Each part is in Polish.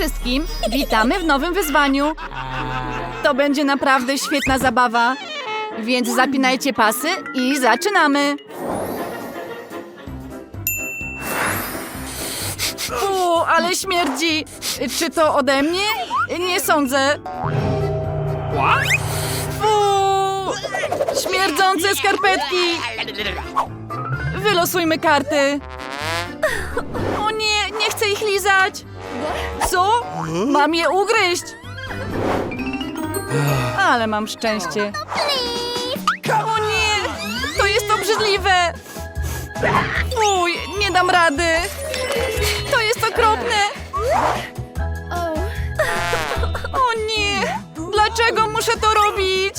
wszystkim! Witamy w nowym wyzwaniu! To będzie naprawdę świetna zabawa. Więc zapinajcie pasy i zaczynamy! U, ale śmierdzi! Czy to ode mnie? Nie sądzę. Fu! Śmierdzące skarpetki! Wylosujmy karty. O nie, nie chcę ich lizać. Co? Mam je ugryźć. Ale mam szczęście. O nie, to jest obrzydliwe. Fuj, nie dam rady. To jest okropne. O nie, dlaczego muszę to robić?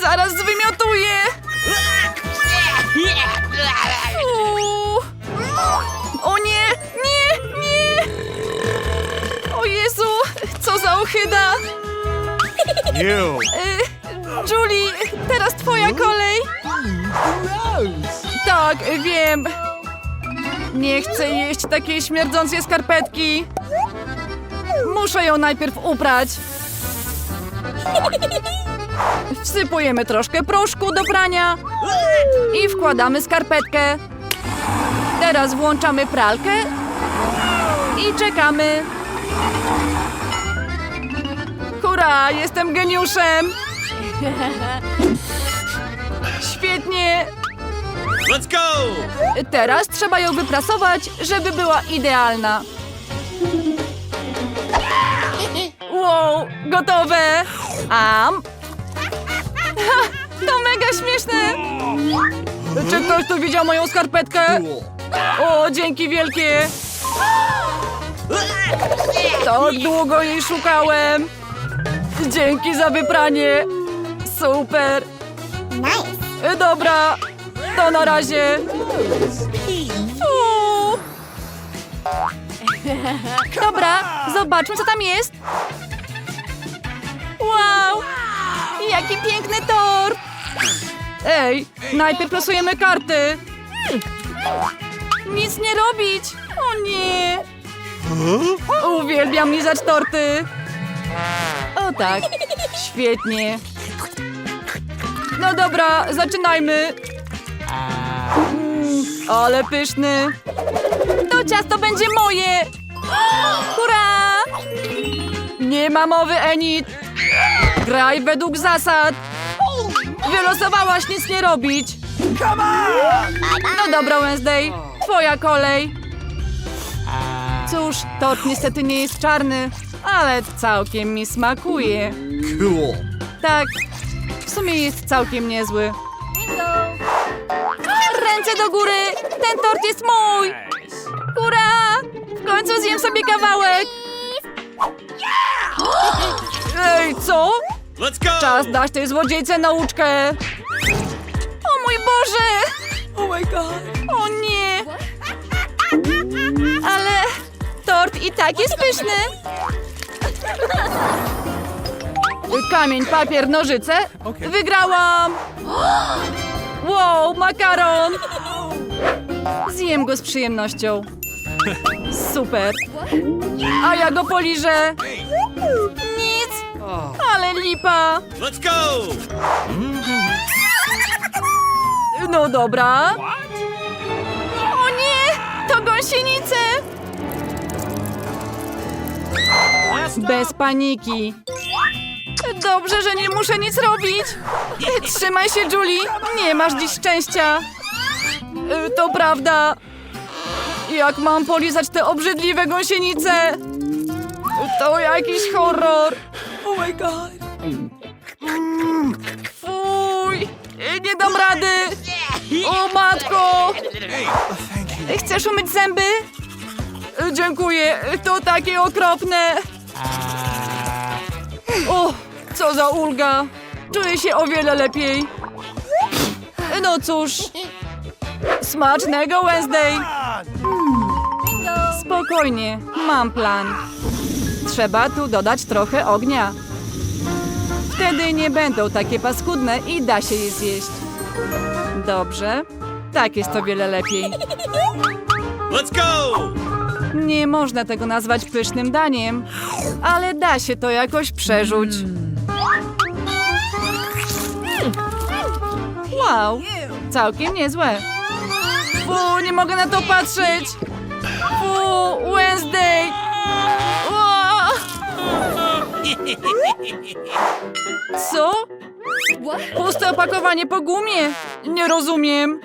Zaraz zwymiotuję. Ochyda! Ew. Y, Julie, teraz twoja kolej. Tak, wiem. Nie chcę jeść takiej śmierdzącej skarpetki. Muszę ją najpierw uprać. Wsypujemy troszkę proszku do prania i wkładamy skarpetkę. Teraz włączamy pralkę i czekamy. Hurra, jestem geniuszem! Świetnie! Let's go! Teraz trzeba ją wyprasować, żeby była idealna. Wow, gotowe! Am! To mega śmieszne! Czy ktoś tu widział moją skarpetkę? O, dzięki wielkie! Tak długo jej szukałem! Dzięki za wypranie! Super! Nice. Dobra, to na razie. Dobra, zobaczmy co tam jest. Wow, jaki piękny tort. Ej, najpierw losujemy karty. Nic nie robić. O nie. Uwielbiam lizać torty. O tak, świetnie. No dobra, zaczynajmy. Mm, ale pyszny. To ciasto będzie moje. Hurra! Nie ma mowy, Enid. Graj według zasad. Wylosowałaś nic nie robić. No dobra, Wednesday. Twoja kolej. Cóż, tort niestety nie jest czarny, ale całkiem mi smakuje. Cool. Tak, w sumie jest całkiem niezły. Ręce do góry! Ten tort jest mój! Hurra! W końcu zjem sobie kawałek! Ej, co? Let's go! Czas dać tej złodziejce nauczkę! O mój Boże! Oh my god! O nie! Ale tort i tak jest pyszny! Kamień, papier, nożyce. Wygrałam! Wow, makaron! Zjem go z przyjemnością. Super. A ja go poliżę. Nic. Ale lipa. Let's go! No dobra. O nie! To gąsienice! Bez paniki. Dobrze, że nie muszę nic robić. Trzymaj się, Julie. Nie masz dziś szczęścia. Y, To prawda. Jak mam polizać te obrzydliwe gąsienice? To jakiś horror. Oh my god. Fuj. Nie dam rady. O matko. Chcesz umyć zęby? Dziękuję. To takie okropne. O, co za ulga. Czuję się o wiele lepiej. No cóż. Smacznego Wednesday. Spokojnie, mam plan. Trzeba tu dodać trochę ognia. Wtedy nie będą takie paskudne i da się je zjeść. Dobrze. Tak jest o wiele lepiej. Let's go! Nie można tego nazwać pysznym daniem, ale da się to jakoś przerzuć. Wow, całkiem niezłe. Fu, nie mogę na to patrzeć. Fu, Wednesday. Co? Puste opakowanie po gumie. Nie rozumiem.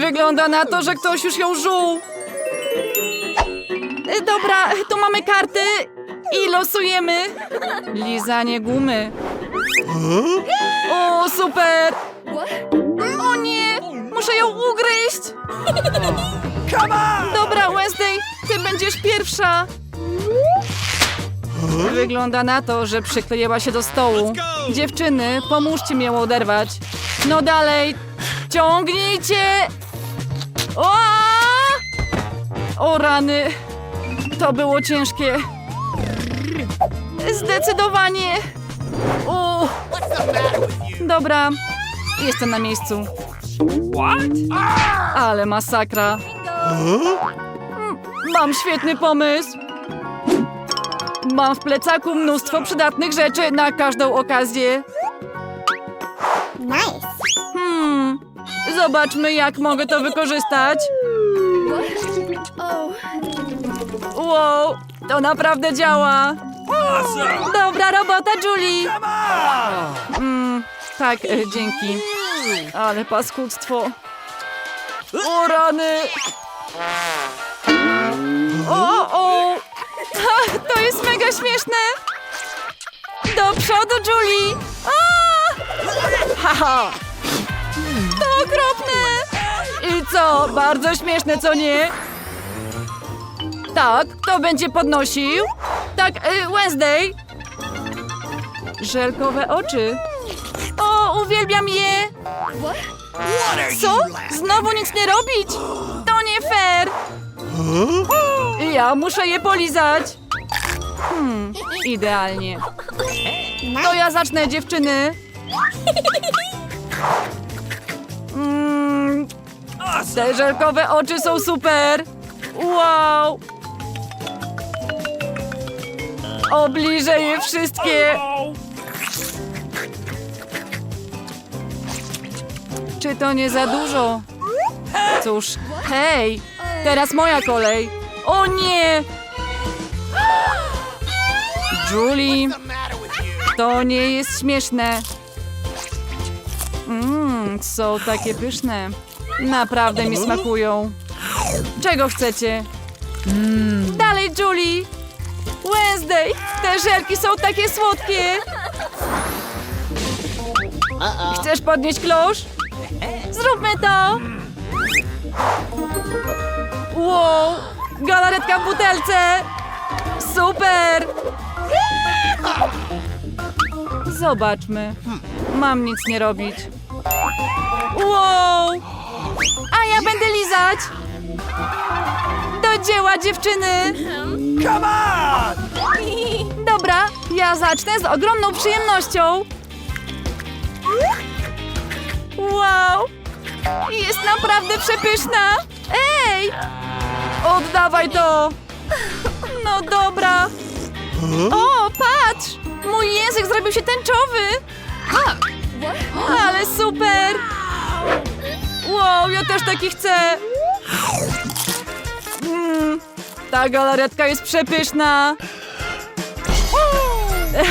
Wygląda na to, że ktoś już ją żuł. E, Dobra, tu mamy karty i losujemy. Lizanie gumy. O, super! O nie! Muszę ją ugryźć! Dobra, Wednesday, ty będziesz pierwsza. Wygląda na to, że przykleiła się do stołu. Dziewczyny, pomóżcie mi ją oderwać. No dalej, ciągnijcie! O! o rany, to było ciężkie. Zdecydowanie. O! Dobra, jestem na miejscu. Ale masakra. Mm, Mam świetny pomysł. Mam w plecaku mnóstwo przydatnych rzeczy na każdą okazję. Nice. Hmm, zobaczmy jak mogę to wykorzystać. Wow, to naprawdę działa. Dobra robota, Julie. Mm, tak, e, dzięki. Ale paskudztwo. O rany. O, o. To jest mega śmieszne. Do przodu, Julie. Haha. To okropne. I co, bardzo śmieszne, co nie? Tak, kto będzie podnosił? Tak, y, Wednesday. Żelkowe oczy. O, uwielbiam je. Co? Znowu nic nie robić? To nie fair. Ja muszę je polizać. Hmm, idealnie. To ja zacznę, dziewczyny. Mm, te żelkowe oczy są super. Wow. Obliżę je wszystkie. Czy to nie za dużo? Cóż, hej, teraz moja kolej. O nie! Julie, to nie jest śmieszne. Mmm, są takie pyszne. Naprawdę mi smakują. Czego chcecie? Dalej, Julie! Wednesday! Te żelki są takie słodkie! Chcesz podnieść klosz? Zróbmy to! Wow! Galaretka w butelce! Super! Zobaczmy. Mam nic nie robić. Wow! A ja będę lizać! Do dzieła, dziewczyny! Dobra, ja zacznę z ogromną przyjemnością. Wow! Jest naprawdę przepyszna! Ej! Oddawaj to! No dobra. O, patrz! Mój język zrobił się tęczowy! Ale super! Wow, ja też taki chcę! Mm, ta galaretka jest przepyszna!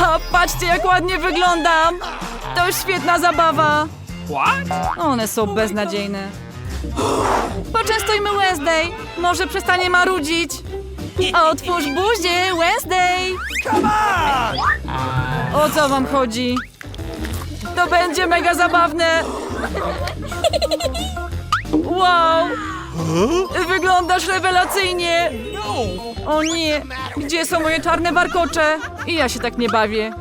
A, patrzcie, jak ładnie wyglądam! To świetna zabawa! One są beznadziejne. Poczęstujmy Wednesday! Może przestanie marudzić! Otwórz buzię, Wednesday! O co wam chodzi? To będzie mega zabawne! Wow! Wyglądasz rewelacyjnie! O nie! Gdzie są moje czarne warkocze? I ja się tak nie bawię.